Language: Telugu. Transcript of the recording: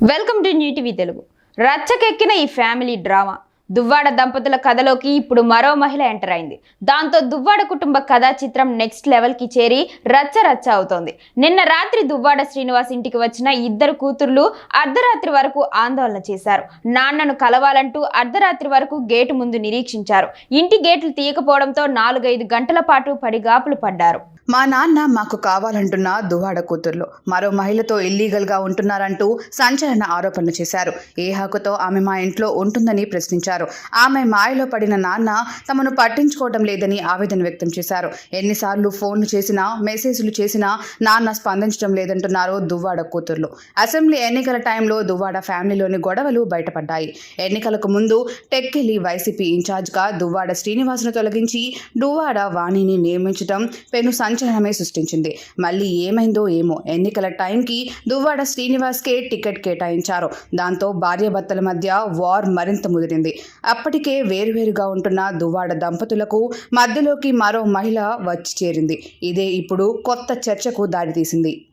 Welcome to New TV Telugu రచ్చకెక్కిన ఈ ఫ్యామిలీ డ్రామా దువ్వాడ దంపతుల కథలోకి ఇప్పుడు మరో మహిళ ఎంటర్ అయింది. దాంతో దువ్వాడ కుటుంబ కథా చిత్రం నెక్స్ట్ లెవెల్కి చేరి రచ్చ రచ్చ అవుతోంది. నిన్న రాత్రి దువ్వాడ శ్రీనివాస్ ఇంటికి వచ్చిన ఇద్దరు కూతుర్లు అర్ధరాత్రి వరకు ఆందోళన చేశారు. నాన్నను కలవాలంటూ అర్ధరాత్రి వరకు గేటు ముందు నిరీక్షించారు. ఇంటి గేట్లు తీయకపోవడంతో నాలుగైదు గంటల పాటు పడిగాపులు పడ్డారు. మా నాన్న మాకు కావాలంటున్న దువాడ కూతుర్లు. మరో మహిళతో ఇల్లీగల్గా ఉంటున్నారంటూ సంచలన ఆరోపణలు చేశారు. ఏ హక్కుతో ఆమె మా ఇంట్లో ఉంటుందని ప్రశ్నించారు. ఆమె మాయలో పడిన నాన్న తమను పట్టించుకోవడం లేదని ఆవేదన వ్యక్తం చేశారు. ఎన్నిసార్లు ఫోన్లు చేసినా మెసేజ్లు చేసినా నాన్న స్పందించడం లేదంటున్నారు దువ్వాడ కూతుర్లు. అసెంబ్లీ ఎన్నికల టైంలో దువ్వాడ ఫ్యామిలీలోని గొడవలు బయటపడ్డాయి. ఎన్నికలకు ముందు టెక్కెలి వైసీపీ ఇన్ఛార్జ్గా దువ్వాడ శ్రీనివాసును తొలగించి దువ్వాడ వాణిని నియమించడం పెను సంచలనమే సృష్టించింది. మళ్ళీ ఏమైందో ఏమో. ఎన్నికల టైంకి దువ్వాడ శ్రీనివాస్కే టికెట్ కేటాయించారు. దాంతో భార్యాభర్తల మధ్య వార్ మరింత ముదిరింది. అప్పటికే వేరువేరుగా ఉంటున్న దువ్వాడ దంపతులకు మధ్యలోకి మరో మహిళ వచ్చి చేరింది. ఇదే ఇప్పుడు కొత్త చర్చకు దారితీసింది.